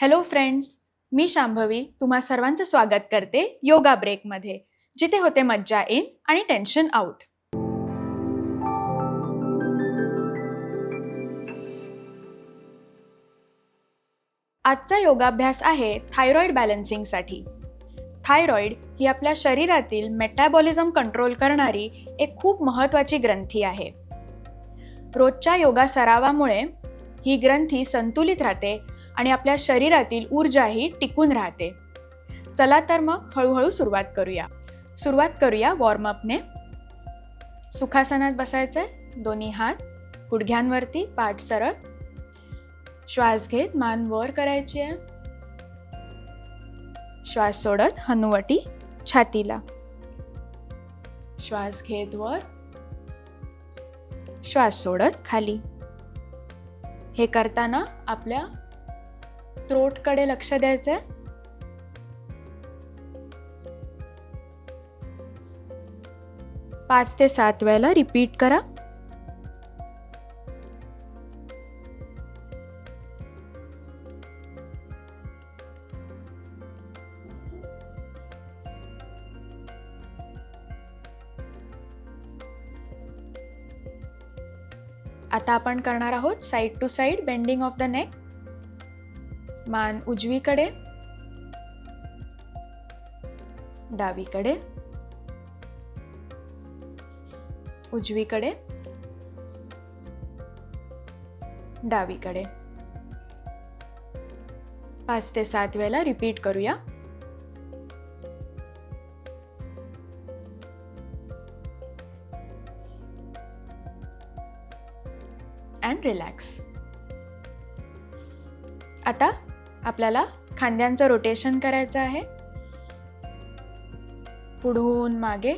Hello friends मी शांभवी तुम्हा सर्वांचं स्वागत करते योगा ब्रेकमध्ये जिथे होते मज्जा इन आणि टेन्शन आउट आजचा योगाभ्यास आहे थायरॉईड बॅलन्सिंगसाठी थायरॉईड ही आपल्या शरीरातील मेटॅबॉलिझम कंट्रोल करणारी एक खूप महत्त्वाची ग्रंथी आहे. रोजच्या योगा सरावामुळे ही ग्रंथी संतुलित राहते आणि आपल्या शरीरातील ऊर्जाही टिकून राहते. चला तर मग हळूहळू सुरुवात करूया. सुरुवात करूया वॉर्मअपने सुखासनात बसायचंय. दोन्ही हात गुडघ्यांवरती पाठ सरळ. श्वास घेत मान वर करायची. आहे श्वास सोडत हनुवटी छातीला. श्वास घेत वर. श्वास सोडत खाली. हे करताना आपल्या थ्रोटकडे लक्ष द्यायचंय. पाच ते सात वेळेला रिपीट करा. आता आपण करणार आहोत side to side bending of the neck मान उजवीकडे डावीकडे उजवीकडे डावीकडे. पाच ते सात वेळेला रिपीट करूया. अँड रिलॅक्स आता आपल्याला खांद्यांचं रोटेशन करायचं आहे. पुढून मागे.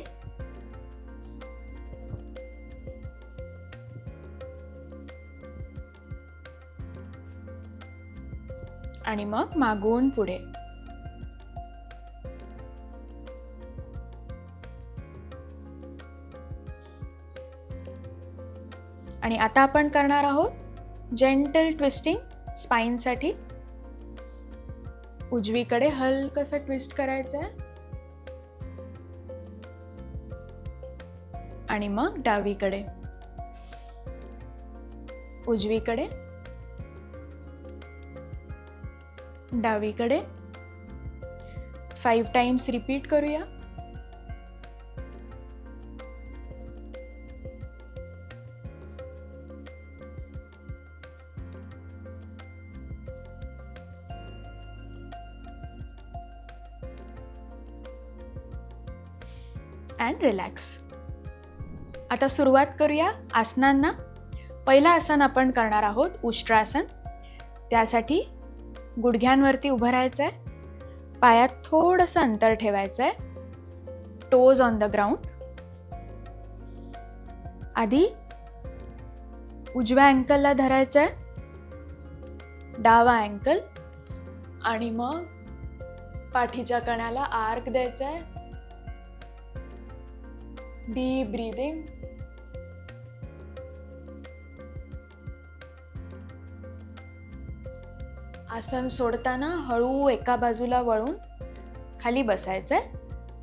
आणि मग मागून पुढे. आणि आता आपण करणार आहोत जेंटल ट्विस्टिंग स्पाईनसाठी उजवीकडे हलकसं ट्विस्ट करायचं आहे? आणि मग डावीकडे. उजवीकडे. डावीकडे. फाईव्ह टाइम्स रिपीट करूया. And relax. आता सुरुवात करूया आसनांना. पहिलं आसन आपण करणार आहोत उष्ट्रासन. त्यासाठी गुडघ्यांवरती उभं राहायचं आहे पायात थोडंसं अंतर ठेवायचं आहे टोज ऑन द ग्राउंड आधी उजव्या अँकलला धरायचं आहे डावा अँकल आणि मग पाठीच्या कण्याला आर्क द्यायचा आहे deep breathing. आसन सोडताना हळू एका बाजूला वळून खाली बसायचं आहे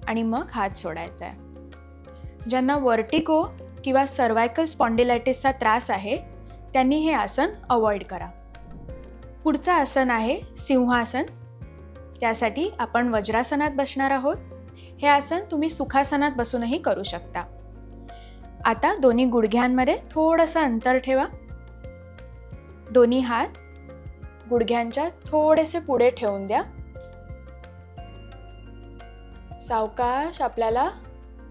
आणि मग हात सोडायचा आहे ज्यांना वर्टिको किंवा सर्वायकल स्पॉन्डिलायटिसचा त्रास आहे त्यांनी हे आसन अवॉइड करा. पुढचं आसन आहे सिंहासन. त्यासाठी आपण वज्रासनात बसणार आहोत. हे आसन तुम्ही सुखासनात बसूनही करू शकता. आता दोन्ही गुडघ्यांमध्ये थोडंसं अंतर ठेवा. दोन्ही हात गुडघ्यांच्या थोडेसे पुढे ठेवून द्या. सावकाश आपल्याला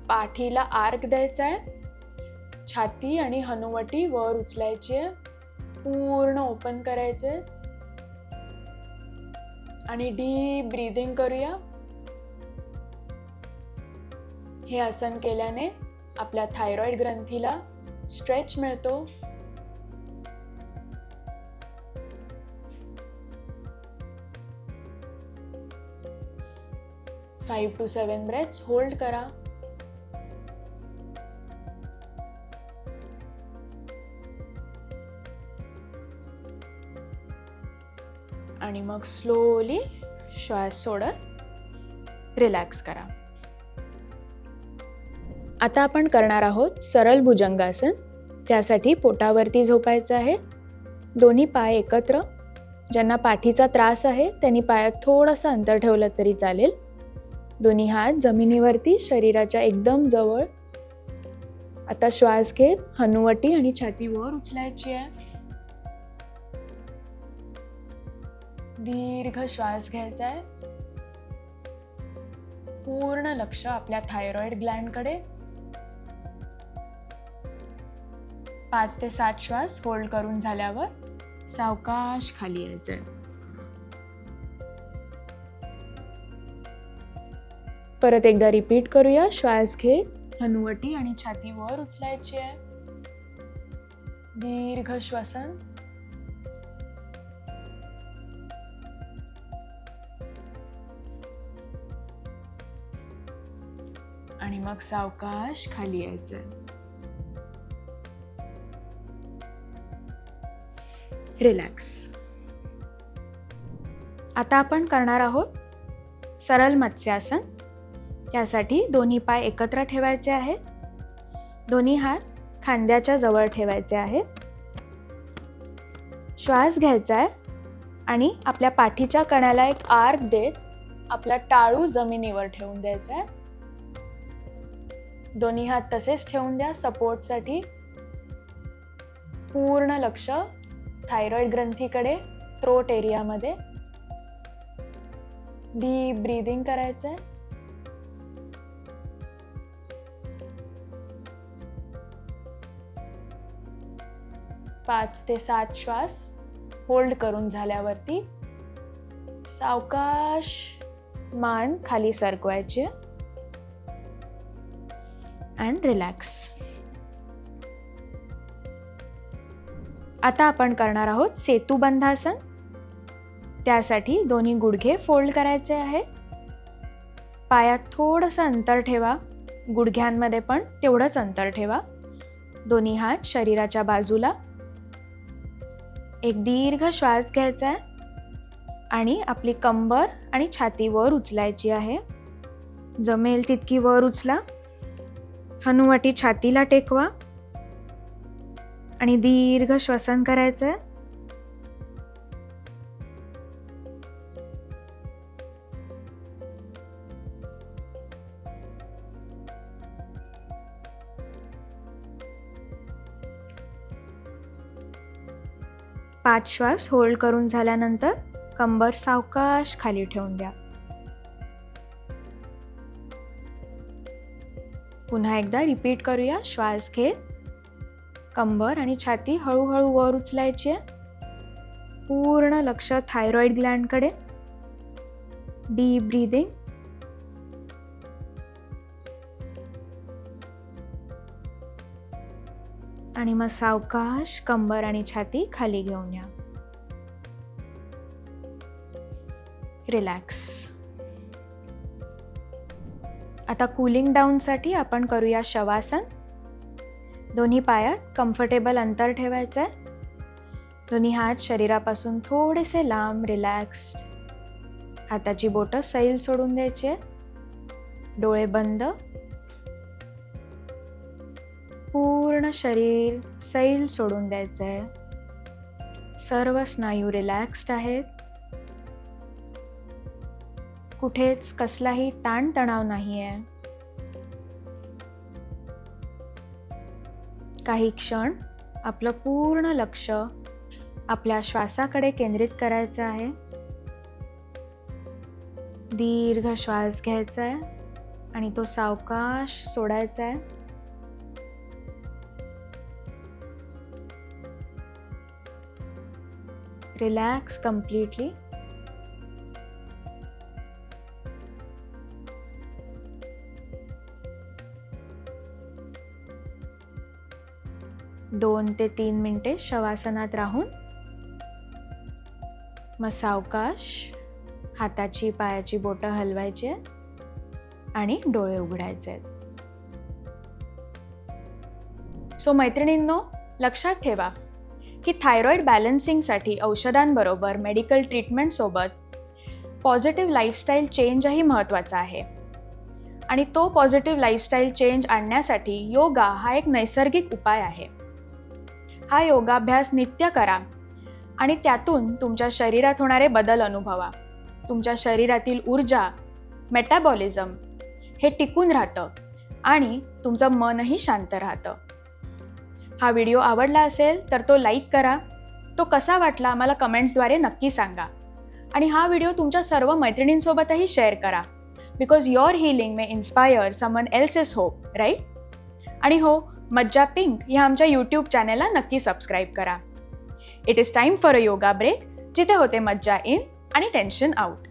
पाठीला आर्क द्यायचा आहे छाती आणि हनुवटी वर उचलायची आहे पूर्ण ओपन करायचे आणि डीप ब्रीदिंग करूया. हे आसन केल्याने आपल्या थायरॉईड ग्रंथीला स्ट्रेच मिळतो. Five to seven breaths hold करा. आणि मग स्लोली श्वास सोडत रिलॅक्स करा. आता आपण करणार आहोत सरळ भुजंगासन. त्यासाठी पोटावरती झोपायचं आहे. दोन्ही पाय एकत्र. ज्यांना पाठीचा त्रास आहे त्यांनी पायात थोडंसं अंतर ठेवलं तरी चालेल. दोन्ही हात जमिनीवरती शरीराच्या एकदम जवळ. आता श्वास घेत हनुवटी आणि छाती वर उचलायची आहे. दीर्घ श्वास घ्यायचा आहे. पूर्ण लक्ष आपल्या थायरॉइड ग्लँडकडे. पाच ते सात श्वास होल्ड करून झाल्यावर सावकाश खाली यायचंय. परत एकदा रिपीट करूया. श्वास घे हनुवटी आणि छाती वर उचलायची आहे. दीर्घ श्वसन. आणि मग सावकाश खाली यायचंय. रिलॅक्स आता आपण करणार आहोत सरळ मत्स्यासन. त्यासाठी दोन्ही पाय एकत्र ठेवायचे आहेत. दोन्ही हात खांद्याच्या जवळ ठेवायचे आहेत. श्वास घ्यायचा आहे आणि आपल्या पाठीच्या कण्याला एक आर्क देत आपला टाळू जमिनीवर ठेवून द्यायचा आहे. दोन्ही हात तसेच ठेवून द्या. सपोर्टसाठी पूर्ण लक्ष थायरॉइड ग्रंथीकडे थ्रोट एरियामध्ये डी ब्रीदिंग करायचं आहे पाच ते सात श्वास होल्ड करून झाल्यावरती सावकाश मान खाली सरकवायचे. अँड रिलॅक्स आता आपण करणार आहोत सेतुबंधासन त्यासाठी दोन्ही गुडघे फोल्ड करायचे आहे. पायात थोडंसं अंतर ठेवा. गुडघ्यांमध्ये पण तेवढंच अंतर ठेवा. दोन्ही हात शरीराच्या बाजूला. एक दीर्घ श्वास घ्यायचा आहे. आणि आपली कंबर आणि छाती वर उचलायची आहे. जमेल तितकी वर उचला. हनुवटी छातीला टेकवा. आणि दीर्घ श्वसन करायचं आहे पाच श्वास होल्ड करून झाल्यानंतर कंबर सावकाश खाली ठेवून द्या. पुन्हा एकदा रिपीट करूया श्वास घेत कंबर आणि छाती हळूहळू वर उचलायची आहे. पूर्ण लक्ष थायरॉइड ग्लँडकडे डीप ब्रीदिंग आणि मग सावकाश कंबर आणि छाती खाली घेऊन या. रिलॅक्स आता कूलिंग डाऊनसाठी आपण करूया शवासन. दोन्ही पायात कम्फर्टेबल अंतर ठेवायचं आहे दोन्ही हात शरीरापासून थोडेसे लांब रिलॅक्स्ड हाताची बोटं सैल सोडून द्यायची. आहे डोळे बंद. पूर्ण शरीर सैल सोडून द्यायचं आहे सर्व स्नायू रिलॅक्स्ड आहेत. कुठेच कसलाही ताणतणाव नाही आहे काही क्षण आपलं पूर्ण लक्ष आपल्या श्वासाकडे केंद्रित करायचं आहे. दीर्घ श्वास घ्यायचा आहे आणि तो सावकाश सोडायचा आहे. Relax completely. दोन ते तीन मिनटे शवासनात राहून. मग सावकाश हाताची पायाची बोटं हलवायची आहेत आणि डोळे उघडायचे आहेत. सो मैत्रिणींनो लक्षात ठेवा की थायरॉईड बॅलन्सिंगसाठी औषधांबरोबर मेडिकल ट्रीटमेंटसोबत पॉझिटिव्ह लाईफस्टाईल चेंजही महत्त्वाचा आहे. आणि तो पॉझिटिव्ह लाईफस्टाईल चेंज आणण्यासाठी योगा हा एक नैसर्गिक उपाय आहे. हा योगाभ्यास नित्य करा आणि त्यातून तुमच्या शरीरात होणारे बदल अनुभवा. तुमच्या शरीरातील ऊर्जा मेटाबॉलिझम हे टिकून राहतं आणि तुमचं मनही शांत राहतं. हा व्हिडिओ आवडला असेल तर तो लाईक करा तो कसा वाटला मला कमेंट्सद्वारे नक्की सांगा आणि हा व्हिडिओ तुमच्या सर्व मैत्रिणींसोबतही शेअर करा because your healing may inspire someone else is hope right आणि हो मज्जा पिंक ह्या आमच्या यूट्यूब चॅनेलला नक्की सबस्क्राईब करा. It is time for a yoga break जिथे होते मज्जा इन आणि टेन्शन आउट